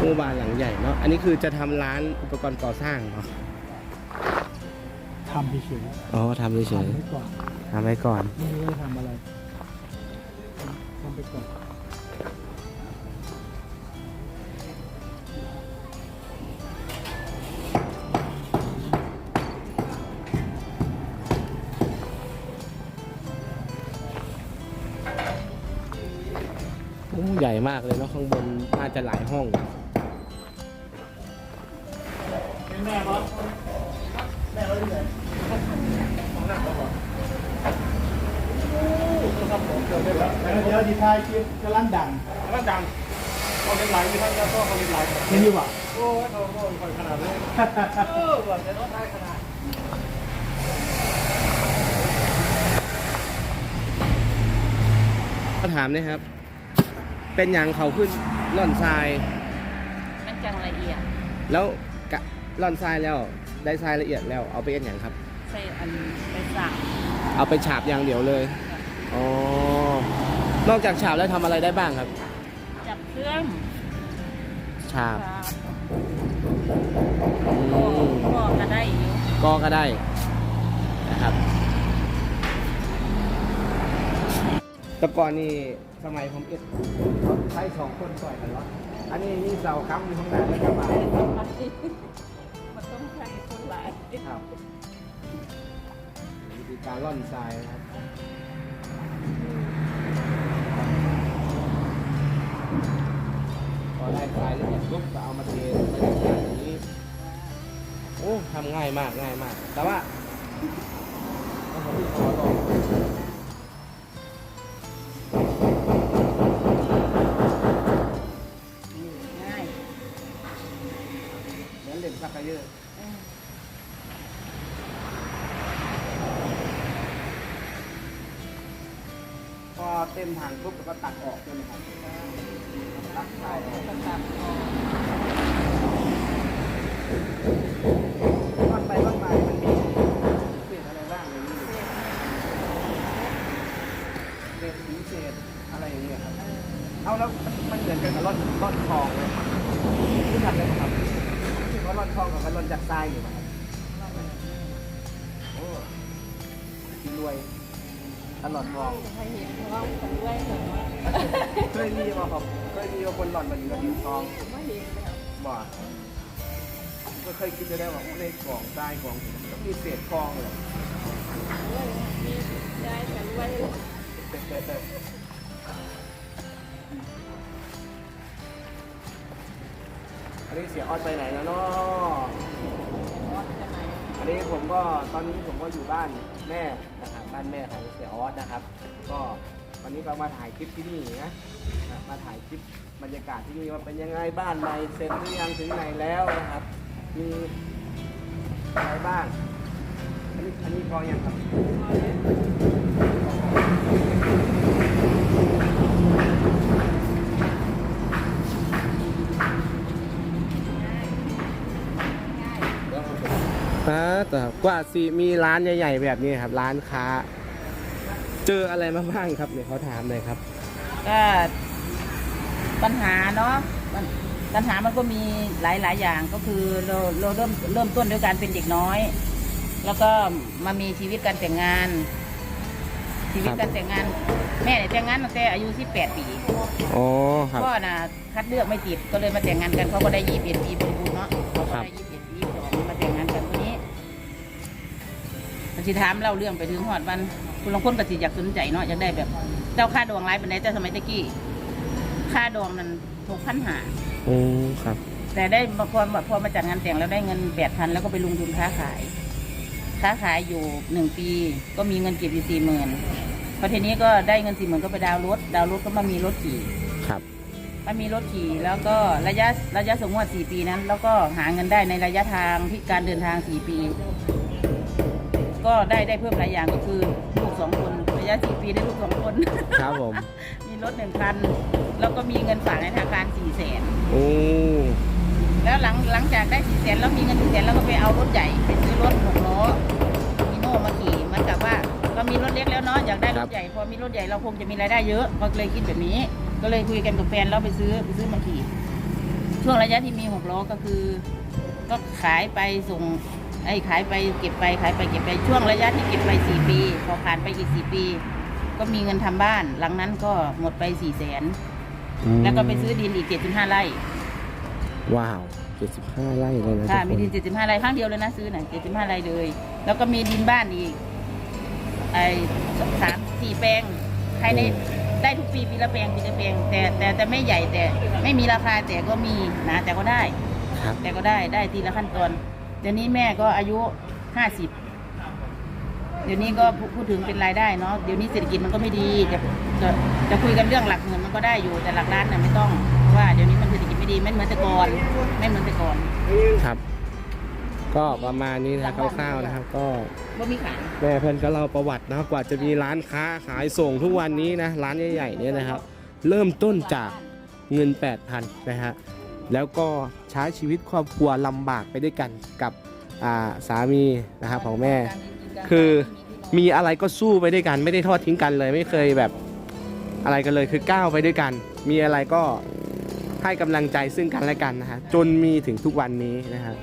หมู่บ้านหลังใหญ่เนาะ อันนี้คือจะทำร้านอุปกรณ์ก่อสร้างเนาะ ทำเฉยอ๋อทำๆเฉยทำไปก่อนๆทำไว้ก่อน ไม่รู้ว่าทำอะไรทำไปก่อนโอ้ใหญ่มากเลยเนาะข้างบนน่าจะหลายห้อง เราเหนื่อยเดี๋ยวดีทายคลิปกำลังดังแล้วดังเขาเล่นไหลมีท่านก็เขาเล่นไหลไม่ดีกว่าโอ้ยเขาเขาคอยขนาดนี้เออว่าจะต้องได้ขนาดก็ถามนะครับ เป็นอย่างเขาขึ้นล่อนทราย มันจังละเอียด แล้ว กะล่อนทรายแล้ว ได้ทรายละเอียดแล้วเอาไปเอ็นอย่างครับ ใส่อันไปสั่งเอาไปฉาบอย่างเดียวเลยอ๋อนอกจากฉาบแล้วทำอะไรได้บ้างครับ จับเครื่องฉาบครับอืก็มก็ก็ได้อยู่ก็ก็ได้นะครับ แต่ก่อนนี่สมัยผมเอ็ดใช้สองคนต่อยกันวะอันนี้มีเสาค้ำอยู่ข้างหน้าแล้วกระบะ ใช้คนหลายครับวิธีการล่อนทรายนะครับพอได้ทรายและเอียดปุ๊บก็เอามาเทลงไปในจานอย่างนี้โอ้ทำง่ายมากง่ายมาก แต่ว่าต้องผมขอลอ เหมือนซักกเยอะพอเต็มถังปุ๊บแล้วก็ตักออกใช่ไหมครับตักออกตักออก วัดไปวัดมามันมีเศษอะไรบ้างในนี้เศษสีเศษอะไรอย่างเงี้ยครับ เอาแล้วมันเหมือนกันกับร่อนร่อนทองเลยรู้จักไหมครับคิดว่าร่อนทองกับ ร่อนจากทรายอยู่นะครับโอ้กินรวยตลอดทองให้เห็นว่าคนด้วยเหรอเคยมีมาครับเคยมีมาคนหล่อนมาอยู่กับดิวทองไม่เห็นแล้วบ่ก็เคยคิดจะได้ว่าในกล่องใต้กล่องต้องมีเศษทองเลยมีได้กันไว้อันนี้เสียออดไปไหนแล้วเนาะวัดกันไหน อันนี้ผมก็ตอนนี้ผมก็อยู่บ้านแม่นะครับบ้านแม่ของเสียออสนะครับ ก็วันนี้ก็มาถ่ายคลิปที่นี่นะมาถ่ายคลิปบรรยากาศที่นี่ว่าเป็นยังไงบ้านใหม่เสร็จหรือยังถึงไหนแล้วนะครับ มีอะไรบ้างอันนี้อันนี้พอยังครับ อ่าแต่กว่าสิมีร้านใหญ่ๆแบบนี้ครับ ร้านค้า เจออะไรมาบ้างครับเนี่ยเขาถามเลยครับ ก็ปัญหาเนาะปัญปัญหามันก็มีหลายหลายๆอย่างก็คือเราเราเริ่มเริ่มต้นด้วยการเป็นเด็กน้อย แล้วก็มามีชีวิตการแต่งงาน ชีวิตการแต่งงาน แม่เนี่ยแต่งงานตั้งแต่อายุ18ปีอ๋อครับพ่อน่ะคัดเลือกไม่ติดก็เลยมาแต่งงานกันเขาก็ได้ยี่สิบเอ็ดปีบริบูรณ์เนาะเขาก็ครับได้ยี่สิบเอ็ดปี มันสิถามเล่าเรื่องไปถึงหอดวันคุณลางคนก็สิอยากสนใจเนาะอยากได้แบบ เจ้าค่าดองร้ายเป็นไดแต่สมัยตะกี้ค่าดองนั้นหกพันหาโอ้ครับ แต่ได้มาพอพอมาจัดงานแต่งแล้วได้เงินแปดพันแล้วก็ไปลงทุนค้าขาย ค้าขายอยู่หนึ่งปี ก็มีเงินเก็บอยู่สี่หมื่นพอทีนี้ก็ได้เงินสี่หมื่นก็ไปดาวน์รถ ดาวน์รถก็มามีรถขี่ครับมันมีรถขี่แล้วก็ระยะระยะสมงวดสี่ปีนั้น แล้วก็หาเงินได้ในระยะทางที่การเดินทางสี่ปี ก็ได้ได้เพิ่มหลายอย่างก็คือลูกสองคนระยะสี่ปีได้ลูกสองคน ครับผม มีรถหนึ่งคัน แล้วก็มีเงินฝากในธนาคารสี่แสนโอ้แล้วหลังหลังจากได้สี่แสนแล้วมีเงินสี่แสนแล้วก็ไปเอารถใหญ่ไปซื้อรถหกล้อมีโน่มาขี่เหมันกับว่าเรามีรถเล็กแล้วเนาะอยากได้รถใหญ่พอมีรถใหญ่เราคงจะมีรายได้เยอะก็เลยคิดแบบนี้ ก็เลยคุยกันกับแฟนแล้วไปซื้อไปซื้อมาขี่ช่วงระยะที่มีหกล้อก็คือ ก็ขายไปส่ง ไอ้ขายไปเก็บไปขายไปเก็บไปช่วงระยะที่เก็บไปสี่ปี พอผ่านไปอีกสี่ปี ก็มีเงินทำบ้าน หลังนั้นก็หมดไปสี่แสนแล้วก็ไปซื้อดินอีกเจ็ดสิบห้าไร่ ว้าว75ไร่เลยนะค่ะทุกมีคนดินเจ็ดสิบห้าไร่ครั้งเดียวเลยนะซื้อน่ะเจ็ดสิบห้าไร่เลย แล้วก็มีดินบ้านอีกไอ้สามสี่แปลงภายในได้ทุกปีปีละแปลงปีละแปลงแต่แต่แต่ไม่ใหญ่แต่ไม่มีราคาแต่ก็มีนะแต่ก็ได้ครับแต่ก็ได้ได้ทีละขั้นตอน เดี๋ยวนี้แม่ก็อายุห้าสิบเดี๋ยวนี้ก็พูพูดถึงเป็นรายได้เนาะเดี๋ยวนี้เศรษฐกิจมันก็ไม่ดีจะจะจะคุยกันเรื่องหลักหมื่นมันก็ได้อยู่แต่หลักล้านน่ะไม่ต้องเพราะว่าเดี๋ยวนี้มันเศรษฐกิจไม่ดีไม่เหมือนแต่ก่อนไม่เหมือนแต่ก่อนครับ ก็ประมาณนี้นะครับคร่าวๆนะครับ ก็บ่มีขายแม่เพื่อนก็เล่าประวัตินะครับกว่าจะมีร้านค้าขายส่งทุกวันนี้นะร้านใหญ่ๆเนี่ยนะครับ เริ่มต้นจากเงิน 8,000 นะฮะ แล้วก็ใช้ชีวิตครอบครัวลำบากไปด้วยกันกับอ่าสามีนะครับของแม่ คือมีอะไรก็สู้ไปด้วยกัน ไม่ได้ทอดทิ้งกันเลย ไม่เคยแบบอะไรกันเลยคือก้าวไปด้วยกัน มีอะไรก็ให้กำลังใจซึ่งกันและกันนะฮะจนมีถึงทุกวันนี้นะฮะ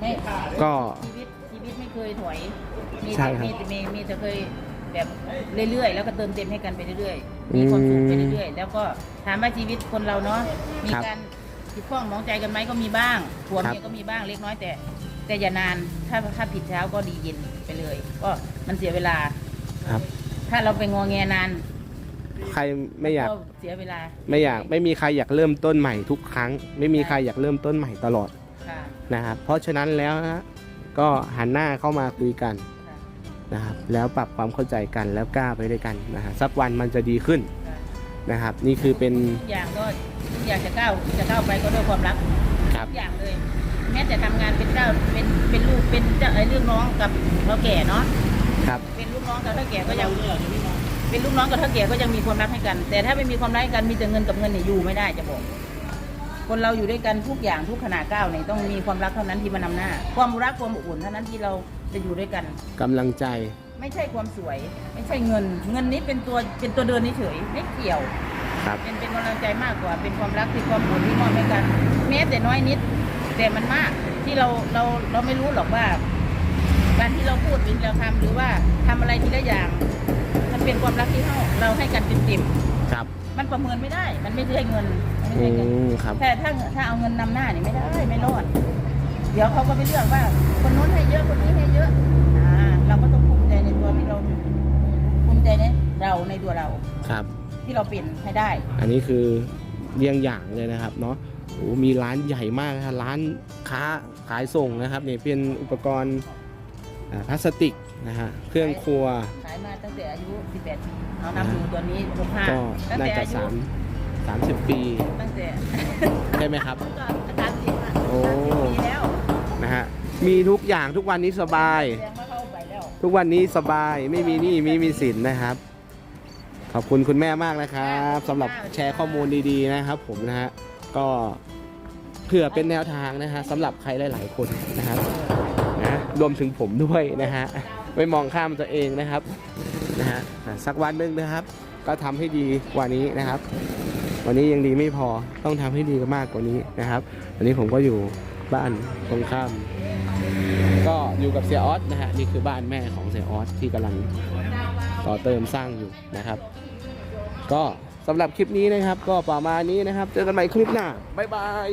ไม่ก็ชีวิตชีวิตไม่เคยถอยมีใช่แต่ครับมีแต่มีมีแต่เคยแบบเรื่อยๆ แล้วก็เติมเต็มให้กันไปเรื่อยๆ มีความสุขไปอืมเรื่อยๆ แล้วก็ถามว่าชีวิตคนเราเนาะมีครับการผิดข้องมองใจกันไหมก็มีบ้างผัวครับเมียก็มีบ้างเล็กน้อยแต่ แต่อย่านานถ้าถ้าผิดเช้าก็ดีเย็นไปเลย ก็มันเสียเวลา ครับ ถ้าเราไปงอแงนานใครไม่อยากก็เสียเวลาไม่อยากไม่มีใครอยากเริ่มต้นใหม่ทุกครั้ง ไม่มีใครอยากเริ่มต้นใหม่ตลอดค่ะนะครับเพราะฉะนั้นแล้วนะก็หันหน้าเข้ามาคุยกันค่ะ นะครับแล้วปรับความเข้าใจกันแล้วกล้าไปด้วยกันนะฮะสักวันมันจะดีขึ้นค่ะนะครับ นี่คือเป็นทุกอย่างก็ทุกอย่างจะก้าวจะก้าวไปก็ด้วยความรักครับ ทุกอย่างเลย แม้แต่ทำงานเป็นเจ้าเป็นเป็นลูกเป็นเจ้าไอ้เรื่องน้องกับเท่าแก่เนาะครับ เป็นลูกน้องกับเท่าแก่ก็ยังเป็นลูกน้องกับเท่าแก่ก็ยังมีความรักให้กัน แต่ถ้าไม่มีความรักให้กันมีแต่เงินกับเงินเนี่ยอยู่ไม่ได้จะบอก คนเราอยู่ด้วยกันทุกอย่างทุกขณะก้าวเนี่ยต้องมีความรักเท่านั้นที่มานำหน้า ความรักความอบอุ่นเท่านั้นที่เรา จะอยู่ด้วยกัน กำลังใจ ไม่ใช่ความสวย ไม่ใช่เงิน เงินนี้เป็นตัวเป็นตัวเดินเฉยๆไม่เกี่ยว ครับ เป็นเป็นกำลังใจมากกว่า เป็นความรักที่ความอบอุ่นที่มอบให้กันแม้แต่น้อยนิด แต่มันมากที่เราเราเราไม่รู้หรอกว่า การที่เราพูดหรือเราทำหรือว่าทำอะไรทีละอย่าง มันเป็นความรักที่เราเราให้กันเต็มครับ ๆมันประเมินไม่ได้ มันไม่ใช่เงินมันไม่อืใช่เงิน ม ครับ แต่ถ้าถ้าเอาเงินนำหน้าเนี่ยไม่ได้ไม่รอด เดี๋ยวเขาก็ไปเลือกว่า คนโน้นให้เยอะคนนี้ให้เยอะอ่าเราก็ต้องภูมิใจในตัวที่เราภูมิใจในเราในตัวเราครับ ที่เราเป็นให้ได้ อันนี้คือเรียงอย่างเลยนะครับเนาะโอ้มีร้านใหญ่มากนะครับร้านค้าขายส่งนะครับเนี่ยเป็นอุปกรณ์อ่าพลาสติกนะฮะเครื่องครัว ขายมาตั้งแต่อายุ 18 ปีเอานำอยู่ตัวนี้ก็65ตั้งน่าแต่จะอายุสามสามสิบปีตั้งแต่ ใช่ไหมครับ ก็สามสิบอะโอ้ สามสิบปีแล้วนะฮะ มีทุกอย่างทุกวันนี้สบาย ทุกวันนี้สบายไม่มีหนี้ไม่มีสินนะครับ ขอบคุณคุณแม่มากนะครับสำหรับแชร์ข้อมูลดีๆนะครับ ผมนะฮะก็เผื่อเป็นแนวทางนะฮะสำหรับใครหลาย ๆ คนนะครับนะรวมถึงผมด้วยนะฮะไม่มองข้ามตัวเองนะครับนะฮะสักวันหนึ่งนะครับ ก็ทำให้ดีกว่านี้นะครับ วันนี้ยังดีไม่พอต้องทำให้ดีมากกว่านี้นะครับวันนี้ผมก็อยู่บ้านตรงข้าม ก็อยู่กับเสียออสนะฮะนี่คือบ้านแม่ของเสียออสที่กำลังต่อเติมสร้างอยู่นะครับ ก็สำหรับคลิปนี้นะครับ ก็ประมาณนี้นะครับ เจอกันใหม่คลิปหน้าบ๊ายบาย